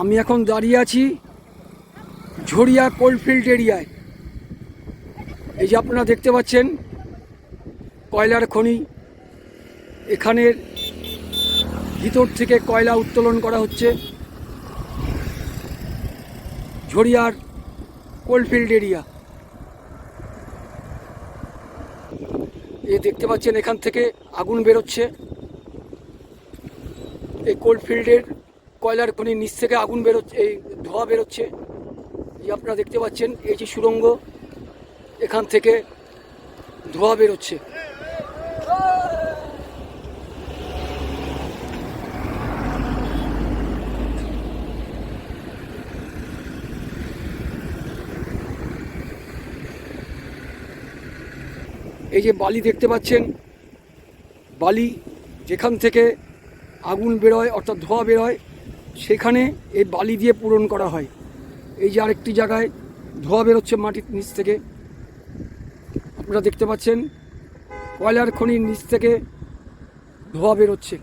আমি এখন দাঁড়িয়ে আছি ঝরিয়া কোলফিল্ড এরিয়ায়। এই যে আপনারা দেখতে পাচ্ছেন, কয়লার খনি। এখানের ভিতর থেকে কয়লা উত্তোলন করা হচ্ছে। ঝরিয়ার কোলফিল্ড এরিয়া। এ দেখতে পাচ্ছেন, এখান থেকে আগুন বেরোচ্ছে। এই কোলফিল্ডের কয়লার খনির নিচ থেকে আগুন বেরোচ্ছে, এই ধোঁয়া বেরোচ্ছে। যে আপনারা দেখতে পাচ্ছেন, এই যে সুড়ঙ্গ এখান থেকে ধোঁয়া বেরোচ্ছে। এই যে বালি দেখতে পাচ্ছেন, বালি যেখান থেকে আগুন বেরোয়, অর্থাৎ ধোঁয়া বেরোয় সেখানে এই বালি দিয়ে পূরণ করা হয়। এই যে আরেকটি জায়গায় ধোঁয়া বেরোচ্ছে মাটির নিচ থেকে। আপনারা দেখতে পাচ্ছেন, কয়লার খনির নিচ থেকে ধোঁয়া বেরোচ্ছে।